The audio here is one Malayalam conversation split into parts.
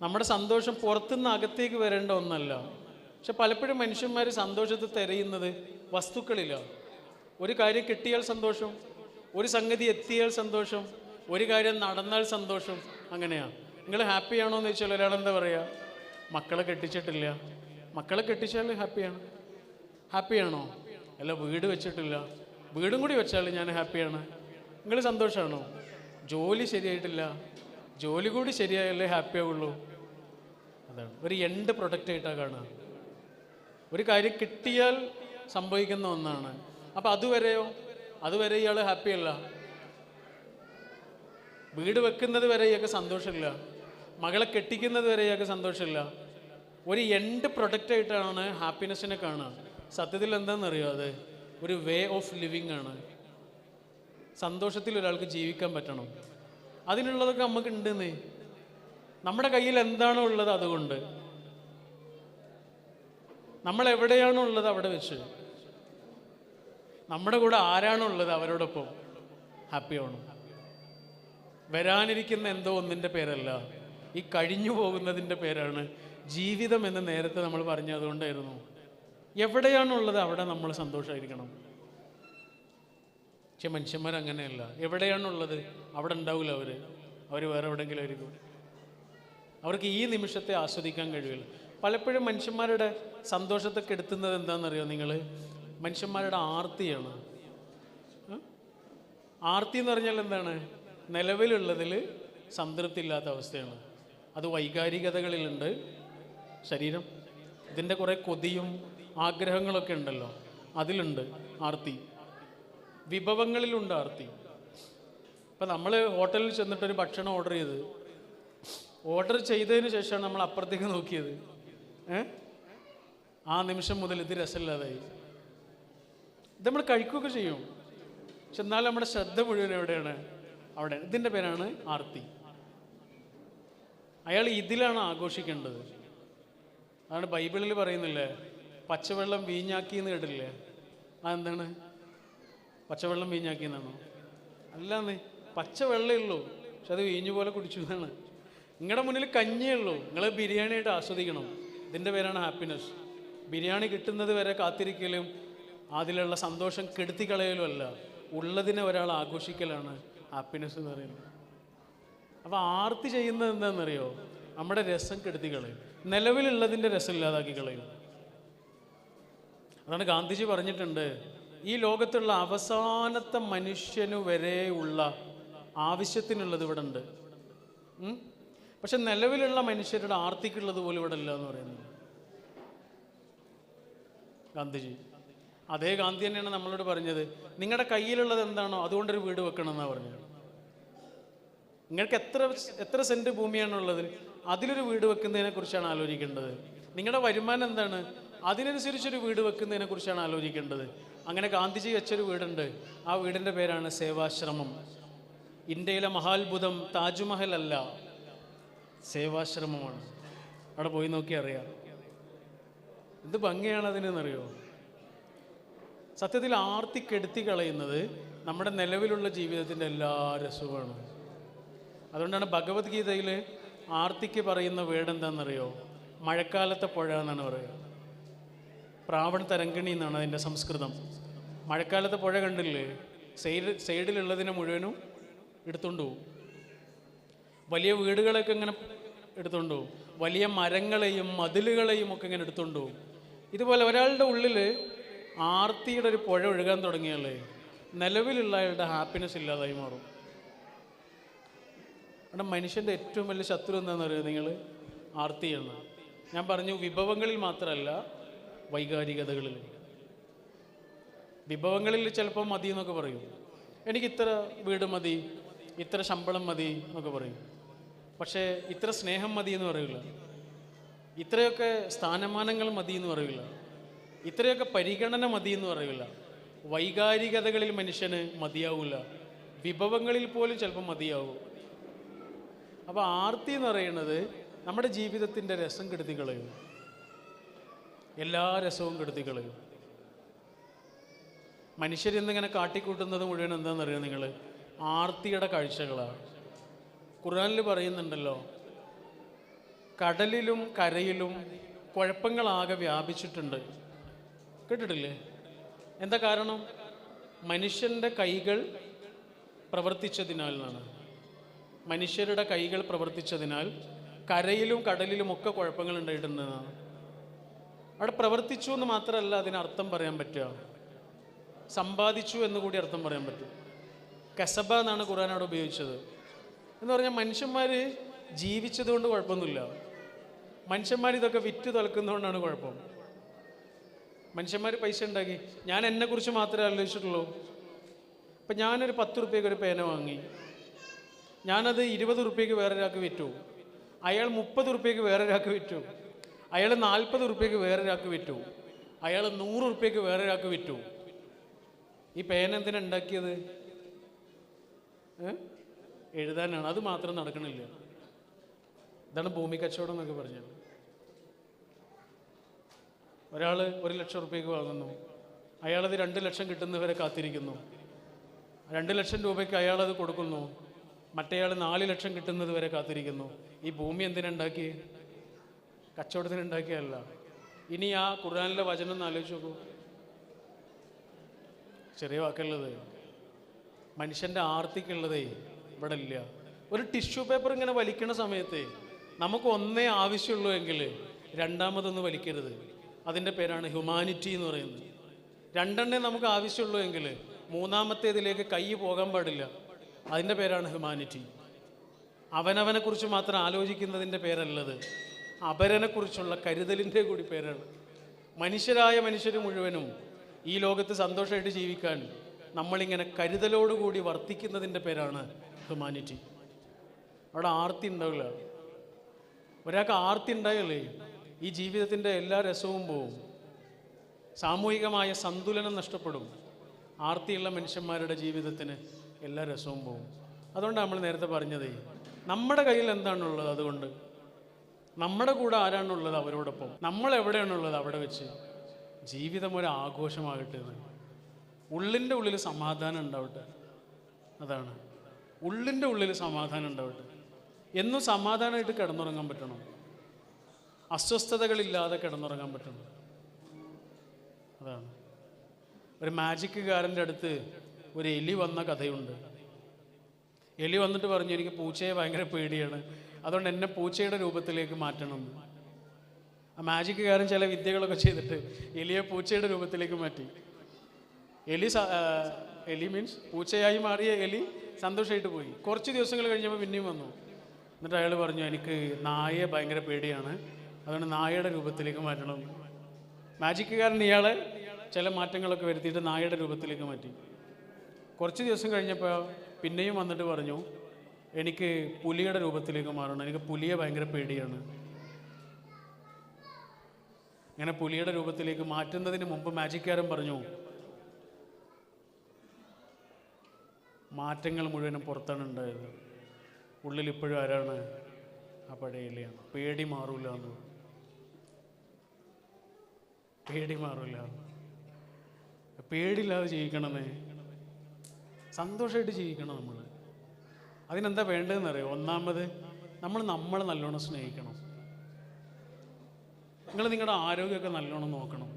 നമ്മുടെ സന്തോഷം പുറത്തുനിന്ന് അകത്തേക്ക് വരേണ്ട ഒന്നല്ല. പക്ഷെ പലപ്പോഴും മനുഷ്യന്മാർ സന്തോഷത്തെ തിരയുന്നത് വസ്തുക്കളിലാണ്. ഒരു കാര്യം കിട്ടിയാൽ സന്തോഷം ഒരു സംഗതി എത്തിയാൽ സന്തോഷം ഒരു കാര്യം നടന്നാൽ സന്തോഷം അങ്ങനെയാണ് നിങ്ങൾ ഹാപ്പിയാണോ എന്ന് ചോദിച്ചാൽ ഒരാൾ എന്താ പറയുക മക്കളെ കെട്ടിച്ചിട്ടില്ല. മക്കളെ കെട്ടിച്ചാൽ ഹാപ്പിയാണ്. ഹാപ്പിയാണോ? അല്ല വീട് വെച്ചിട്ടില്ല. വീടും കൂടി വെച്ചാൽ ഞാൻ ഹാപ്പിയാണ്. നിങ്ങൾ സന്തോഷമാണോ ജോലി ശരിയായിട്ടില്ല. ജോലി കൂടി ശരിയായല്ലേ ഹാപ്പി ആവുള്ളൂ. അതാണ്. ഒരു എൻഡ് പ്രൊഡക്റ്റ് ആയിട്ടാണ് കാണുക. ഒരു കാര്യം കിട്ടിയാൽ സംഭവിക്കുന്ന ഒന്നാണ്. അപ്പം അതുവരെയോ? അതുവരെ ഇയാൾ ഹാപ്പിയല്ല വീട് വെക്കുന്നത് വരെ ഇയാൾക്ക് സന്തോഷമില്ല. മകളെ കെട്ടിക്കുന്നത് വരെ ഇയാൾക്ക് സന്തോഷമില്ല. ഒരു എൻഡ് പ്രൊഡക്റ്റ് ആയിട്ടാണ് ഹാപ്പിനെസ്സിനെ കാണുക. സത്യത്തിൽ എന്താണെന്നറിയോ അത്? ഒരു വേ ഓഫ് ലിവിങ് ആണ്. സന്തോഷത്തിൽ ഒരാൾക്ക് ജീവിക്കാൻ പറ്റണം. അതിനുള്ളതൊക്കെ നമുക്ക് ഉണ്ടെന്നേ നമ്മുടെ കയ്യിൽ എന്താണോ ഉള്ളത് അതുകൊണ്ട്. നമ്മൾ എവിടെയാണോ ഉള്ളത് അവിടെ വെച്ച്. നമ്മുടെ കൂടെ ആരാണോ ഉള്ളത് അവരോടൊപ്പം. ഹാപ്പി ആവണം. വരാനിരിക്കുന്ന എന്തോ ഒന്നിന്റെ പേരല്ല. ഈ കഴിഞ്ഞു പോകുന്നതിന്റെ പേരാണ് ജീവിതം എന്ന് നേരത്തെ നമ്മൾ പറഞ്ഞതുകൊണ്ടായിരുന്നു. എവിടെയാണുള്ളത് അവിടെ നമ്മൾ സന്തോഷമായിരിക്കണം പക്ഷെ മനുഷ്യന്മാർ അങ്ങനെയല്ല എവിടെയാണുള്ളത്? അവിടെ ഉണ്ടാവില്ല അവർ അവർ വേറെ എവിടെയെങ്കിലും ആയിരിക്കും. അവർക്ക് ഈ നിമിഷത്തെ ആസ്വദിക്കാൻ കഴിയില്ല പലപ്പോഴും മനുഷ്യന്മാരുടെ സന്തോഷത്തെ കെടുത്തുന്നത് എന്താണെന്നറിയോ നിങ്ങൾ? മനുഷ്യന്മാരുടെ ആർത്തിയാണ്? ആർത്തി എന്ന് പറഞ്ഞാൽ എന്താണ്? നിലവിലുള്ളതിൽ സംതൃപ്തി ഇല്ലാത്ത അവസ്ഥയാണ്. അത് വൈകാരികതകളിലുണ്ട്. ശരീരം. ഇതിന്റെ കുറേ കൊതിയും ആഗ്രഹങ്ങളൊക്കെ ഉണ്ടല്ലോ. അതിലുണ്ട് ആർത്തി. വിഭവങ്ങളിലുണ്ട് ആർത്തി ഇപ്പം നമ്മൾ ഹോട്ടലിൽ ചെന്നിട്ട് ഒരു ഭക്ഷണം ഓർഡർ ചെയ്ത്. ഓർഡർ ചെയ്തതിന് ശേഷമാണ് നമ്മൾ അപ്പുറത്തേക്ക് നോക്കിയത്. ആ നിമിഷം മുതൽ ഇത് രസമില്ലാതായി. ഇത് നമ്മൾ കഴിക്കുകയൊക്കെ ചെയ്യും. പക്ഷെ എന്നാലും നമ്മുടെ ശ്രദ്ധ മുഴുവൻ എവിടെയാണ്? അവിടെ. ഇതിന്റെ പേരാണ് ആർത്തി. അയാൾ ഇതിലാണ് ആഘോഷിക്കേണ്ടത്. അതാണ് ബൈബിളിൽ പറയുന്നില്ലേ? പച്ചവെള്ളം വീഞ്ഞാക്കി എന്ന് കേട്ടില്ലേ അതെന്താണ്? പച്ചവെള്ളം വീഞ്ഞാക്കി എന്നാണോ പച്ചവെള്ളേ ഉള്ളൂ പക്ഷെ അത് വീഞ്ഞു പോലെ കുടിച്ചു എന്നാണ്. നിങ്ങളുടെ മുന്നിൽ കഞ്ഞിയേ ഉള്ളൂ നിങ്ങൾ ബിരിയാണിയായിട്ട് ആസ്വദിക്കണം. ഇതിന്റെ പേരാണ് ഹാപ്പിനെസ് ബിരിയാണി കിട്ടുന്നത് വരെ കാത്തിരിക്കലും അതിലുള്ള സന്തോഷം കെടുത്തി കളയലും അല്ല. ഉള്ളതിനെ ഒരാൾ ആഘോഷിക്കലാണ് ഹാപ്പിനെസ് എന്ന് പറയുന്നത്. അപ്പോൾ ആർത്തി ചെയ്യുന്നത് എന്താണെന്നറിയോ? നമ്മുടെ രസം കെടുത്തി കളയും നിലവിലുള്ളതിന്റെ രസം ഇല്ലാതാക്കി കളയും. അതാണ് ഗാന്ധിജി പറഞ്ഞിട്ടുണ്ട്. ഈ ലോകത്തുള്ള അവസാനത്തെ മനുഷ്യനു വരെയുള്ള ആവശ്യത്തിനുള്ളത് ഇവിടെ ഉണ്ട് പക്ഷെ നിലവിലുള്ള മനുഷ്യരുടെ ആർത്തിക്കുള്ളത് പോലും ഇവിടെ ഇല്ല എന്ന് പറയുന്നത്. ഗാന്ധിജി അതേ ഗാന്ധി തന്നെയാണ് നമ്മളോട് പറഞ്ഞത്. നിങ്ങളുടെ കയ്യിലുള്ളത് എന്താണോ അതുകൊണ്ടൊരു വീട് വെക്കണം പറഞ്ഞത്. നിങ്ങൾക്ക് എത്ര എത്ര സെന്റ് ഭൂമിയാണുള്ളത്? അതിലൊരു വീട് വെക്കുന്നതിനെ കുറിച്ചാണ് ആലോചിക്കേണ്ടത്. നിങ്ങളുടെ വരുമാനം എന്താണ്? അതിനനുസരിച്ചൊരു വീട് വെക്കുന്നതിനെ കുറിച്ചാണ് ആലോചിക്കേണ്ടത്. അങ്ങനെ ഗാന്ധിജി വെച്ചൊരു വീടുണ്ട്. ആ വീടിന്റെ പേരാണ് സേവാശ്രമം. ഇന്ത്യയിലെ മഹാത്ഭുതം താജ്മഹൽ അല്ല. സേവാശ്രമമാണ്. അവിടെ പോയി നോക്കി അറിയാം. എന്ത് ഭംഗിയാണ് അതിനെന്നറിയോ? സത്യത്തിൽ ആർത്തി കെടുത്തി കളയുന്നത് നമ്മുടെ നിലവിലുള്ള ജീവിതത്തിന്റെ എല്ലാ രസവുമാണ്. അതുകൊണ്ടാണ് ഭഗവത്ഗീതയിൽ ആർത്തിക്ക് പറയുന്ന വേർഡ് എന്താണെന്നറിയോ മഴക്കാലത്തെ പുഴ എന്നാണ് പറയുക. പ്രാവൺ തരങ്കിണി എന്നാണ് അതിന്റെ സംസ്കൃതം. മഴക്കാലത്ത് പുഴ കണ്ടില്ലേ? സൈഡ് സൈഡിലുള്ളതിനെ മുഴുവനും എടുത്തുകൊണ്ട് പോകും വലിയ വീടുകളൊക്കെ ഇങ്ങനെ എടുത്തുകൊണ്ട് പോകും വലിയ മരങ്ങളെയും മതിലുകളെയും ഒക്കെ ഇങ്ങനെ എടുത്തുകൊണ്ട് പോകും ഇതുപോലെ ഒരാളുടെ ഉള്ളിൽ ആർത്തിയുടെ ഒരു പുഴ ഒഴുകാൻ തുടങ്ങിയാലേ നിലവിലുള്ള അയാളുടെ ഹാപ്പിനെസ് ഇല്ലാതായി മാറും. അവിടെ മനുഷ്യന്റെ ഏറ്റവും വലിയ ശത്രു എന്താണെന്ന് അറിയുക നിങ്ങൾ ആർത്തിയാണ്. ഞാൻ പറഞ്ഞു വിഭവങ്ങളിൽ മാത്രമല്ല വൈകാരികതകളിൽ. വിഭവങ്ങളിൽ ചിലപ്പോൾ മതി എന്നൊക്കെ പറയും. എനിക്ക് ഇത്ര വീട് മതി ഇത്ര ശമ്പളം മതി എന്നൊക്കെ പറയും. പക്ഷേ ഇത്ര സ്നേഹം മതി എന്ന് പറയില്ല ഇത്രയൊക്കെ സ്ഥാനമാനങ്ങൾ മതി എന്ന് പറയില്ല ഇത്രയൊക്കെ പരിഗണന മതി എന്ന് പറയില്ല വൈകാരികതകളിൽ മനുഷ്യന് മതിയാവില്ല വിഭവങ്ങളിൽ പോലും ചിലപ്പോൾ മതിയാവും. അപ്പോൾ ആർത്തി എന്ന് പറയുന്നത് നമ്മുടെ ജീവിതത്തിന്റെ രസം കെടുത്തി കളയും. എല്ലാ രസവും കെടുത്തി കളയും. മനുഷ്യരിന്നിങ്ങനെ കാട്ടിക്കൂട്ടുന്നത് മുഴുവൻ എന്താണെന്നറിയോ നിങ്ങൾ ആർത്തിയുടെ കാഴ്ചകളാണ് ഖുർആനിൽ പറയുന്നുണ്ടല്ലോ കടലിലും കരയിലും കുഴപ്പങ്ങളാകെ വ്യാപിച്ചിട്ടുണ്ട്. കേട്ടിട്ടില്ലേ? എന്താ കാരണം? മനുഷ്യന്റെ കൈകൾ പ്രവർത്തിച്ചതിനാൽ എന്നാണ് മനുഷ്യരുടെ കൈകൾ പ്രവർത്തിച്ചതിനാൽ കരയിലും കടലിലും ഒക്കെ കുഴപ്പങ്ങൾ ഉണ്ടായിട്ടുണ്ടെന്നാണ്. അവിടെ പ്രവർത്തിച്ചു എന്ന് മാത്രമല്ല അതിനർത്ഥം പറയാൻ പറ്റുക. സമ്പാദിച്ചു എന്ന് കൂടി അർത്ഥം പറയാൻ പറ്റും. കസബ എന്നാണ് ഖുർആൻ അവിടെ ഉപയോഗിച്ചത്. എന്ന് പറഞ്ഞാൽ മനുഷ്യന്മാർ ജീവിച്ചതുകൊണ്ട് കുഴപ്പമൊന്നുമില്ല. മനുഷ്യന്മാർ ഇതൊക്കെ വിറ്റ് തുലക്കുന്നതുകൊണ്ടാണ് കുഴപ്പം. മനുഷ്യന്മാർ പൈസ ഉണ്ടാക്കി. ഞാൻ എന്നെക്കുറിച്ച് മാത്രമേ ആലോചിച്ചിട്ടുള്ളൂ. ഇപ്പം ഞാനൊരു പത്ത് റുപ്യക്ക് ഒരു പേന വാങ്ങി. ഞാനത് ഇരുപത് റുപ്യക്ക് വേറൊരാൾക്ക് വിറ്റു. അയാൾ മുപ്പത് റുപ്യക്ക് വേറൊരാൾക്ക് വിറ്റു. അയാൾ നാൽപ്പത് റുപ്യക്ക് വേറൊരാൾക്ക് വിറ്റു. അയാൾ നൂറ് റുപ്യക്ക് വേറൊരാൾക്ക് വിറ്റു. ഈ പേന എന്തിനാ ഉണ്ടാക്കിയത്? എഴുതാനാണ്. അത് മാത്രം നടക്കണില്ല. ഇതാണ് ഭൂമി കച്ചവടം എന്നൊക്കെ പറഞ്ഞത്. ഒരാൾ ഒരു ലക്ഷം റുപ്യക്ക് വാങ്ങുന്നു. അയാളത് രണ്ട് ലക്ഷം കിട്ടുന്നവരെ കാത്തിരിക്കുന്നു. രണ്ട് ലക്ഷം രൂപയ്ക്ക് അയാളത് കൊടുക്കുന്നു. മറ്റേയാൾ നാല് ലക്ഷം കിട്ടുന്നത് വരെ കാത്തിരിക്കുന്നു. ഈ ഭൂമി എന്തിനുണ്ടാക്കി കച്ചവടത്തിന് ഉണ്ടാക്കിയല്ല ഇനി ആ ഖുർആനിലെ വചനം ഒന്ന് ആലോചിച്ച് നോക്കൂ. ചെറിയ വാക്കുള്ളത്. മനുഷ്യന്റെ ആർത്തിക്കുള്ളതേ ഇവിടെ ഇല്ല ഒരു ടിഷ്യൂ പേപ്പർ ഇങ്ങനെ വലിക്കണ സമയത്ത് നമുക്ക് ഒന്നേ ആവശ്യമുള്ളൂ എങ്കിൽ രണ്ടാമതൊന്ന് വലിക്കരുത്. അതിന്റെ പേരാണ് ഹ്യൂമാനിറ്റി എന്ന് പറയുന്നത്. രണ്ടെണ്ണേ നമുക്ക് ആവശ്യമുള്ളൂ എങ്കിൽ മൂന്നാമത്തേതിലേക്ക് കൈ പോകാൻ പാടില്ല. അതിന്റെ പേരാണ് ഹ്യൂമാനിറ്റി. അവനവനെ കുറിച്ച് മാത്രം ആലോചിക്കുന്നതിന്റെ പേരല്ലത്. അപരനെക്കുറിച്ചുള്ള കരുതലിന്റെ കൂടി പേരാണ്. മനുഷ്യരായ മനുഷ്യർ മുഴുവനും ഈ ലോകത്ത് സന്തോഷമായിട്ട് ജീവിക്കാൻ നമ്മളിങ്ങനെ കരുതലോടുകൂടി വർത്തിക്കുന്നതിന്റെ പേരാണ് ഹ്യൂമാനിറ്റി. അവിടെ ആർത്തി ഉണ്ടാവില്ല ഒരാൾക്ക് ആർത്തി ഉണ്ടായാലേ ഈ ജീവിതത്തിന്റെ എല്ലാ രസവും പോവും. സാമൂഹികമായ സന്തുലനം നഷ്ടപ്പെടും. ആർത്തിയുള്ള മനുഷ്യന്മാരുടെ ജീവിതത്തിന് എല്ലാ രസവും പോവും. അതുകൊണ്ടാണ് നമ്മൾ നേരത്തെ പറഞ്ഞതേ നമ്മുടെ കയ്യിൽ എന്താണുള്ളത് അതുകൊണ്ട് നമ്മുടെ കൂടെ ആരാണുള്ളത് അവരോടൊപ്പം? നമ്മൾ എവിടെയാണുള്ളത് അവിടെ വെച്ച്? ജീവിതം ഒരു ആഘോഷമാകട്ടെ എന്ന്. ഉള്ളിന്റെ ഉള്ളിൽ സമാധാനം ഉണ്ടാവട്ടെ. അതാണ്. ഉള്ളിന്റെ ഉള്ളിൽ സമാധാനം ഉണ്ടാവട്ടെ. എന്നും സമാധാനമായിട്ട് കിടന്നുറങ്ങാൻ പറ്റണം. അസ്വസ്ഥതകളില്ലാതെ കിടന്നുറങ്ങാൻ പറ്റണം. അതാണ്. ഒരു മാജിക്കുകാരന്റെ അടുത്ത് ഒരു എലി വന്ന കഥയുണ്ട്. എലി വന്നിട്ട് പറഞ്ഞു എനിക്ക് പൂച്ചയെ ഭയങ്കര പേടിയാണ്. അതുകൊണ്ട് എന്നെ പൂച്ചയുടെ രൂപത്തിലേക്ക് മാറ്റണം. ആ മാജിക്കുകാരൻ ചില വിദ്യകളൊക്കെ ചെയ്തിട്ട് എലിയെ പൂച്ചയുടെ രൂപത്തിലേക്ക് മാറ്റി. എലി എലി മീൻസ് പൂച്ചയായി മാറിയ എലി സന്തോഷമായിട്ട് പോയി. കുറച്ച് ദിവസങ്ങൾ കഴിഞ്ഞപ്പോൾ പിന്നെയും വന്നു. എന്നിട്ട് അയാൾ പറഞ്ഞു എനിക്ക് നായയെ ഭയങ്കര പേടിയാണ്. അതുകൊണ്ട് നായയുടെ രൂപത്തിലേക്ക് മാറ്റണം. മാജിക്കുകാരൻ ഇയാളെ ചില മാറ്റങ്ങളൊക്കെ വരുത്തിയിട്ട് നായയുടെ രൂപത്തിലേക്ക് മാറ്റി. കുറച്ച് ദിവസം കഴിഞ്ഞപ്പോൾ പിന്നെയും വന്നിട്ട് പറഞ്ഞു എനിക്ക് പുലിയുടെ രൂപത്തിലേക്ക് മാറണം. എനിക്ക് പുലിയെ ഭയങ്കര പേടിയാണ്. ഇങ്ങനെ പുലിയുടെ രൂപത്തിലേക്ക് മാറ്റുന്നതിന് മുമ്പ് മാജിക്കാരൻ പറഞ്ഞു മാറ്റങ്ങൾ മുഴുവനും പുറത്താണ് ഉണ്ടായത്. ഉള്ളിൽ ഇപ്പോഴും ആരാണ്? ആ പഴയ പേടി മാറൂല എന്ന്. പേടി മാറൂല. പേടില്ലാതെ ജീവിക്കണമെന്നേ സന്തോഷമായിട്ട് ജീവിക്കണം നമ്മൾ അതിനെന്താ വേണ്ടതെന്ന് അറിയോ ഒന്നാമത് നമ്മൾ നമ്മളെ നല്ലോണം സ്നേഹിക്കണം. നിങ്ങൾ നിങ്ങളുടെ ആരോഗ്യമൊക്കെ നല്ലോണം നോക്കണം.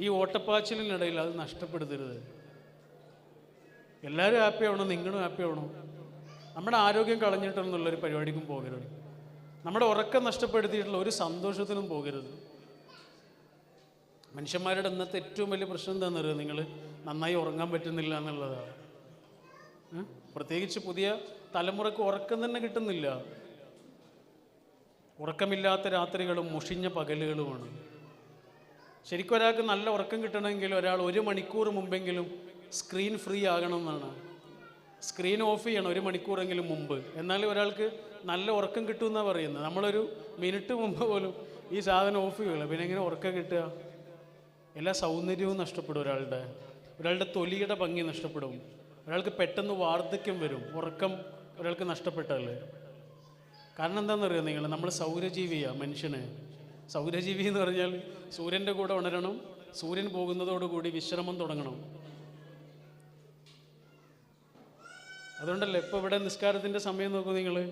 ഈ ഓട്ടപ്പാച്ചിലിനിടയിൽ അത് നഷ്ടപ്പെടുത്തരുത്. എല്ലാവരും ഹാപ്പി ആവണം നിങ്ങളും ഹാപ്പി ആവണം. നമ്മുടെ ആരോഗ്യം കളഞ്ഞിട്ടെന്നുള്ളൊരു പരിപാടിക്കും പോകരുത്. നമ്മുടെ ഉറക്കം നഷ്ടപ്പെടുത്തിയിട്ടുള്ള ഒരു സന്തോഷത്തിനും പോകരുത്. മനുഷ്യന്മാരുടെ ഇന്നത്തെ ഏറ്റവും വലിയ പ്രശ്നം എന്താണെന്നറിയോ നിങ്ങൾ നന്നായി ഉറങ്ങാൻ പറ്റുന്നില്ല എന്നുള്ളതാണ്. പ്രത്യേകിച്ച് പുതിയ തലമുറയ്ക്ക് ഉറക്കം തന്നെ കിട്ടുന്നില്ല. ഉറക്കമില്ലാത്ത രാത്രികളും മുഷിഞ്ഞ പകലുകളുമാണ്. ശരിക്കും ഒരാൾക്ക് നല്ല ഉറക്കം കിട്ടണമെങ്കിൽ ഒരാൾ ഒരു മണിക്കൂർ മുമ്പെങ്കിലും സ്ക്രീൻ ഫ്രീ ആകണം എന്നാണ്. സ്ക്രീൻ ഓഫ് ചെയ്യണം ഒരു മണിക്കൂറെങ്കിലും മുമ്പ്. എന്നാലേ ഒരാൾക്ക് നല്ല ഉറക്കം കിട്ടുമെന്നാണ് പറയുന്നത്. നമ്മളൊരു മിനിറ്റ് മുമ്പ് പോലും ഈ സാധനം ഓഫ് ചെയ്യുള്ളൂ പിന്നെ എങ്ങനെ ഉറക്കം കിട്ടുക? എല്ലാ സൗന്ദര്യവും നഷ്ടപ്പെടും ഒരാളുടെ. ഒരാളുടെ തൊലിയുടെ ഭംഗി നഷ്ടപ്പെടും. ഒരാൾക്ക് പെട്ടെന്ന് വാർദ്ധക്യം വരും. ഉറക്കം ഒരാൾക്ക് നഷ്ടപ്പെട്ടല്ലേ കാരണം എന്താണെന്നറിയോ നിങ്ങൾ? നമ്മൾ സൗരജീവിയാണ് മനുഷ്യന്. സൗരജീവി എന്ന് പറഞ്ഞാൽ സൂര്യന്റെ കൂടെ ഉണരണം സൂര്യൻ പോകുന്നതോടുകൂടി വിശ്രമം തുടങ്ങണം. അതുകൊണ്ടല്ലേ ഇപ്പോൾ ഇവിടെ നിസ്കാരത്തിന്റെ സമയം നോക്കൂ നിങ്ങൾ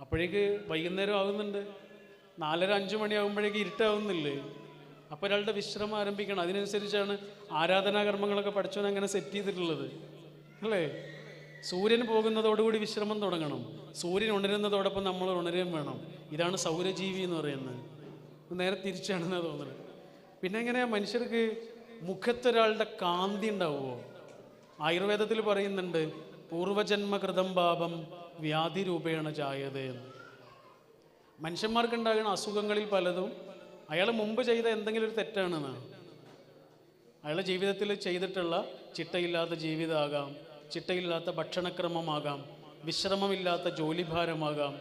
അപ്പോഴേക്ക് വൈകുന്നേരം ആകുന്നുണ്ട് നാലര അഞ്ച് മണിയാകുമ്പോഴേക്ക് ഇരുട്ടാവുന്നില്ലേ? അപ്പോൾ ഒരാളുടെ വിശ്രമം ആരംഭിക്കണം. അതിനനുസരിച്ചാണ് ആരാധനാകർമ്മങ്ങളൊക്കെ പഠിച്ചവൻ അങ്ങനെ സെറ്റ് ചെയ്തിട്ടുള്ളത്. അല്ലേ? സൂര്യൻ പോകുന്നതോടുകൂടി വിശ്രമം തുടങ്ങണം. സൂര്യൻ ഉണരുന്നതോടൊപ്പം നമ്മൾ ഉണരുകയും വേണം. ഇതാണ് സൗരജീവി എന്ന് പറയുന്നത്. നേരെ തിരിച്ചാണെന്ന് തോന്നുന്നത് പിന്നെ എങ്ങനെയാ മനുഷ്യർക്ക് മുഖത്തൊരാളുടെ കാന്തി ഉണ്ടാവുമോ ആയുർവേദത്തിൽ പറയുന്നുണ്ട് പൂർവജന്മകൃതം പാപം വ്യാധി രൂപേണ ചായതയെന്ന് മനുഷ്യന്മാർക്കുണ്ടാകുന്ന അസുഖങ്ങളിൽ പലതും അയാൾ മുമ്പ് ചെയ്ത എന്തെങ്കിലും ഒരു തെറ്റാണെന്ന്? അയാളുടെ ജീവിതത്തിൽ ചെയ്തിട്ടുള്ള ചിട്ടയില്ലാത്ത ജീവിതമാകാം ചിട്ടയില്ലാത്ത ഭക്ഷണക്രമമാകാം വിശ്രമമില്ലാത്ത ജോലിഭാരമാകാം.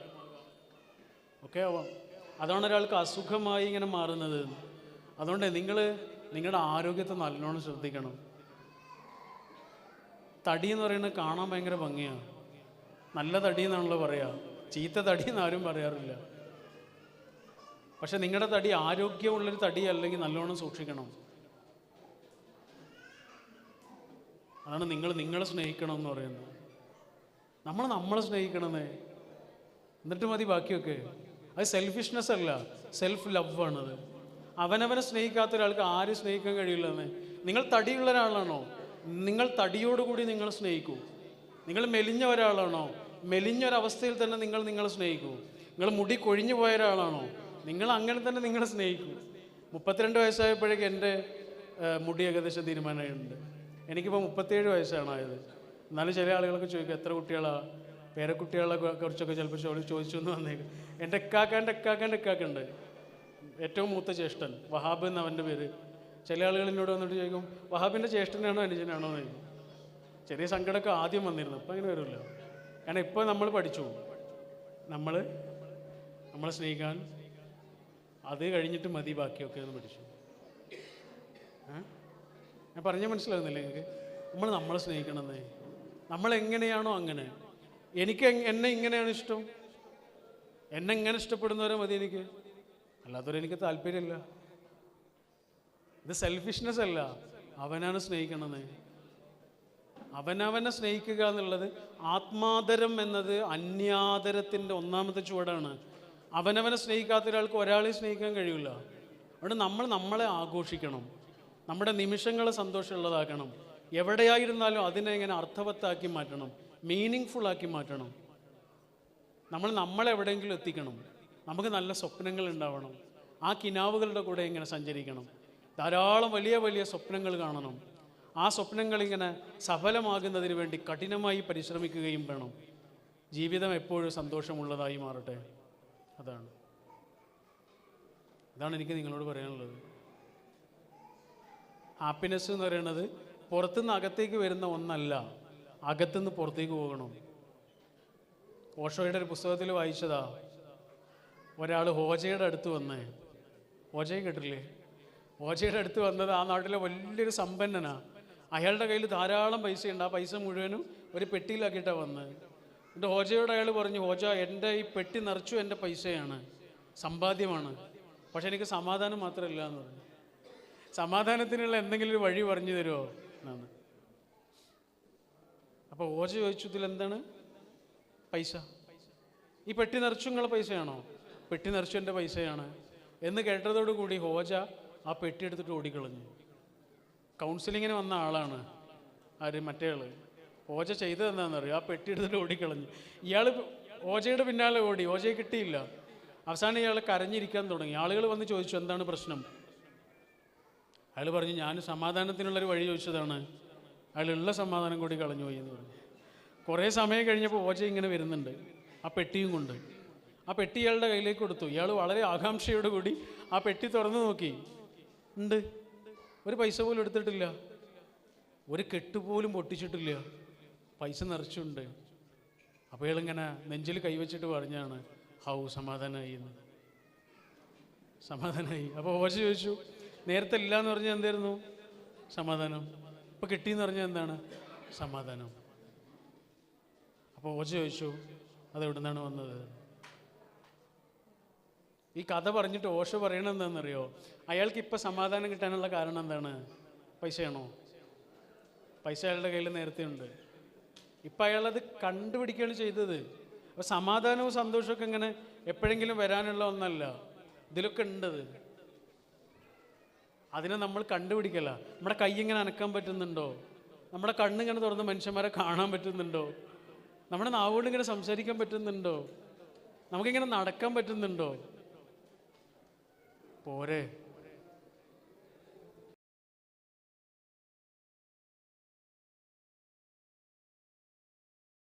ഒക്കെ ആവാം അതാണ് ഒരാൾക്ക് അസുഖമായി ഇങ്ങനെ മാറുന്നത്. അതുകൊണ്ട് നിങ്ങൾ നിങ്ങളുടെ ആരോഗ്യത്തെ നല്ലോണം ശ്രദ്ധിക്കണം. തടി എന്ന് പറയുന്നത് കാണാൻ ഭയങ്കര ഭംഗിയാണ് നല്ല തടി എന്നാണല്ലോ പറയുക ചീത്ത തടി എന്ന് ആരും പറയാറില്ല. പക്ഷെ നിങ്ങളുടെ തടി ആരോഗ്യമുള്ളൊരു തടി അല്ലെങ്കിൽ നല്ലോണം സൂക്ഷിക്കണം. അതാണ് നിങ്ങൾ നിങ്ങളെ സ്നേഹിക്കണം എന്ന് പറയുന്നത്. നമ്മൾ നമ്മളെ സ്നേഹിക്കണമെന്നേ എന്നിട്ട് മതി ബാക്കിയൊക്കെ. അത് സെൽഫിഷ്നെസ് അല്ല. സെൽഫ് ലവ് ആണത്. അവനവനെ സ്നേഹിക്കാത്ത ഒരാൾക്ക് ആരും സ്നേഹിക്കാൻ കഴിയില്ലെന്ന്. നിങ്ങൾ തടിയുള്ള ഒരാളാണോ? നിങ്ങൾ തടിയോടുകൂടി നിങ്ങൾ സ്നേഹിക്കൂ. നിങ്ങൾ മെലിഞ്ഞ ഒരാളാണോ? മെലിഞ്ഞ ഒരവസ്ഥയിൽ തന്നെ നിങ്ങൾ നിങ്ങളെ സ്നേഹിക്കൂ. നിങ്ങൾ മുടി കൊഴിഞ്ഞു പോയ ഒരാളാണോ? നിങ്ങൾ അങ്ങനെ തന്നെ നിങ്ങളെ സ്നേഹിക്കും. മുപ്പത്തിരണ്ട് വയസ്സായപ്പോഴേക്ക് എന്റെ മുടി ഏകദേശം തീരുമാനമായിട്ടുണ്ട്. എനിക്കിപ്പോൾ മുപ്പത്തേഴ് വയസ്സാണ് ആയത് എന്നാലും ചില ആളുകളൊക്കെ ചോദിക്കും എത്ര കുട്ടികളാണ് പേരക്കുട്ടികളെ കുറിച്ചൊക്കെ ചിലപ്പോൾ ചോദിച്ചു ചോദിച്ചു എന്ന് വന്നേക്കും. എന്റെ എക്കാക്കാന്റെ എക്കാക്കാന്റെ എക്കാക്കുണ്ട് ഏറ്റവും മൂത്ത ജ്യേഷ്ഠൻ വഹാബ് എന്ന് അവന്റെ പേര്. ചില ആളുകൾ എന്നോട് വന്നിട്ട് ചോദിക്കും വഹാബിന്റെ ജ്യേഷ്ഠനാണോ അനുജനാണോ? എന്ന് ചെറിയ സങ്കടമൊക്കെ ആദ്യം വന്നിരുന്നു അപ്പം അങ്ങനെ വരില്ല. കാരണം ഇപ്പോൾ നമ്മൾ പഠിച്ചു. നമ്മൾ നമ്മളെ സ്നേഹിക്കാൻ അത് കഴിഞ്ഞിട്ട് മതി ബാക്കിയൊക്കെ എന്ന് പഠിച്ചു? ഞാൻ പറഞ്ഞ മനസ്സിലാകുന്നില്ല നിങ്ങൾക്ക് നമ്മൾ നമ്മളെ സ്നേഹിക്കണമെന്നേ. നമ്മൾ എങ്ങനെയാണോ അങ്ങനെ. എനിക്ക് എന്നെ ഇങ്ങനെയാണ് ഇഷ്ടം. എന്നെ എങ്ങനെ ഇഷ്ടപ്പെടുന്നവരെ മതി എനിക്ക്. അല്ലാത്തവരെ എനിക്ക് താല്പര്യമില്ല. ഇത് സെൽഫിഷ്നെസ് അല്ല. അവനാണ് സ്നേഹിക്കണമെന്ന്. അവനവനെ സ്നേഹിക്കുക എന്നുള്ളത് ആത്മാദരം എന്നത് അന്യാദരത്തിന്റെ ഒന്നാമത്തെ ചുവടാണ്. അവനവനെ സ്നേഹിക്കാത്ത ഒരാൾക്ക് ഒരാളെ സ്നേഹിക്കാൻ കഴിയില്ല. അതുകൊണ്ട് നമ്മൾ നമ്മളെ ആഘോഷിക്കണം. നമ്മുടെ നിമിഷങ്ങളെ സന്തോഷമുള്ളതാക്കണം. എവിടെയായിരുന്നാലും അതിനെ ഇങ്ങനെ അർത്ഥവത്താക്കി മാറ്റണം. മീനിങ് ഫുൾ ആക്കി മാറ്റണം. നമ്മൾ നമ്മളെവിടെയെങ്കിലും എത്തിക്കണം. നമുക്ക് നല്ല സ്വപ്നങ്ങൾ ഉണ്ടാവണം. ആ കിനാവുകളുടെ കൂടെ ഇങ്ങനെ സഞ്ചരിക്കണം. ധാരാളം വലിയ വലിയ സ്വപ്നങ്ങൾ കാണണം. ആ സ്വപ്നങ്ങൾ ഇങ്ങനെ സഫലമാകുന്നതിന് വേണ്ടി കഠിനമായി പരിശ്രമിക്കുകയും വേണം. ജീവിതം എപ്പോഴും സന്തോഷമുള്ളതായി മാറട്ടെ. അതാണ്. അതാണ് എനിക്ക് നിങ്ങളോട് പറയാനുള്ളത്. ഹാപ്പിനെസ് എന്ന് പറയുന്നത് പുറത്തുനിന്ന് അകത്തേക്ക് വരുന്ന ഒന്നല്ല അകത്തുനിന്ന് പുറത്തേക്ക് പോകണം. ഓഷോയുടെ ഒരു പുസ്തകത്തിൽ വായിച്ചതാ ഒരാൾ ഹോജയുടെ അടുത്ത് വന്നേ ഓജയെ കേട്ടില്ലേ ഹോജയുടെ അടുത്ത് വന്നത് ആ നാട്ടിലെ വലിയൊരു സമ്പന്നനാ. അയാളുടെ കയ്യിൽ ധാരാളം പൈസയുണ്ട്. ആ പൈസ മുഴുവനും ഒരു പെട്ടിയിലാക്കിയിട്ടാണ് വന്നത്. എന്നിട്ട് ഹോജയോട് അയാൾ പറഞ്ഞു ഹോജ എന്റെ ഈ പെട്ടി നിറച്ചു എന്റെ പൈസയാണ് സമ്പാദ്യമാണ്. പക്ഷെ എനിക്ക് സമാധാനം മാത്രമല്ല എന്ന് പറഞ്ഞു. സമാധാനത്തിനുള്ള എന്തെങ്കിലും ഒരു വഴി പറഞ്ഞു തരുമോ? എന്നാണ്. അപ്പോൾ ഓജ ചോദിച്ചു ഇതിലെന്താണ് പൈസ. ഈ പെട്ടി നിറച്ചു നിങ്ങളെ പൈസയാണോ? പെട്ടി നിറച്ചു എന്റെ പൈസയാണ്. എന്ന് കേട്ടതോടുകൂടി ഹോജ ആ പെട്ടി എടുത്തിട്ട് ഓടിക്കളഞ്ഞു. കൗൺസിലിങ്ങിന് വന്ന ആളാണ് ആര്? മറ്റേ ആൾ. ഓജ ചെയ്തത് എന്താണെന്നറിയോ? ആ പെട്ടി എടുത്തിട്ട് ഓടിക്കളഞ്ഞു. ഇയാൾ ഓജയുടെ പിന്നാലെ ഓടി. ഓജയെ കിട്ടിയില്ല. അവസാനം ഇയാൾ കരഞ്ഞിരിക്കാൻ തുടങ്ങി. ആളുകൾ വന്ന് ചോദിച്ചു എന്താണ് പ്രശ്നം? അയാൾ പറഞ്ഞു ഞാൻ സമാധാനത്തിനുള്ളൊരു വഴി ചോദിച്ചതാണ്. അയാളുള്ള സമാധാനം കൂടി കളഞ്ഞു പോയി എന്ന് പറഞ്ഞു. കുറേ സമയം കഴിഞ്ഞപ്പോൾ ഓജ ഇങ്ങനെ വരുന്നുണ്ട്. ആ പെട്ടിയും കൊണ്ട്. ആ പെട്ടി ഇയാളുടെ കയ്യിലേക്ക് കൊടുത്തു. ഇയാൾ വളരെ ആകാംക്ഷയോട് കൂടി ആ പെട്ടി തുറന്നു നോക്കി. ഉണ്ട്. ഒരു പൈസ പോലും എടുത്തിട്ടില്ല. ഒരു കെട്ട് പോലും പൊട്ടിച്ചിട്ടില്ല. പൈസ നിറച്ചുണ്ട്. അപ്പോൾ ഇയാളിങ്ങനെ നെഞ്ചിൽ കൈവച്ചിട്ട് പറഞ്ഞാണ് ഹൗ സമാധാനമായി എന്ന്. സമാധാനമായി അപ്പോൾ ഓശ ചോദിച്ചു നേരത്തെ ഇല്ല എന്ന് പറഞ്ഞാൽ എന്തായിരുന്നു? സമാധാനം. ഇപ്പം കിട്ടിയെന്ന് പറഞ്ഞാൽ എന്താണ്? സമാധാനം. അപ്പോൾ ഓശ ചോദിച്ചു അതെവിടെ നിന്നാണ് വന്നത്? ഈ കഥ പറഞ്ഞിട്ട് ഓശ പറയണത് എന്താണെന്നറിയോ? അയാൾക്ക് ഇപ്പം സമാധാനം കിട്ടാനുള്ള കാരണം എന്താണ്? പൈസയാണോ? പൈസ അയാളുടെ കയ്യിൽ നേരത്തെ ഉണ്ട് ഇപ്പം അയാളത് കണ്ടുപിടിക്കുകയാണ് ചെയ്തത്. അപ്പോൾ സമാധാനവും സന്തോഷമൊക്കെ ഇങ്ങനെ എപ്പോഴെങ്കിലും വരാനുള്ള ഒന്നല്ല. ഇതിലൊക്കെ ഉണ്ടത് അതിനെ നമ്മൾ കണ്ടുപിടിക്കല. നമ്മുടെ കൈ ഇങ്ങനെ അനക്കാൻ പറ്റുന്നുണ്ടോ? നമ്മുടെ കണ്ണിങ്ങനെ തുറന്ന് മനുഷ്യന്മാരെ കാണാൻ പറ്റുന്നുണ്ടോ? നമ്മുടെ നാവുകൊണ്ട് ഇങ്ങനെ സംസാരിക്കാൻ പറ്റുന്നുണ്ടോ? നമുക്കിങ്ങനെ നടക്കാൻ പറ്റുന്നുണ്ടോ? പോരെ.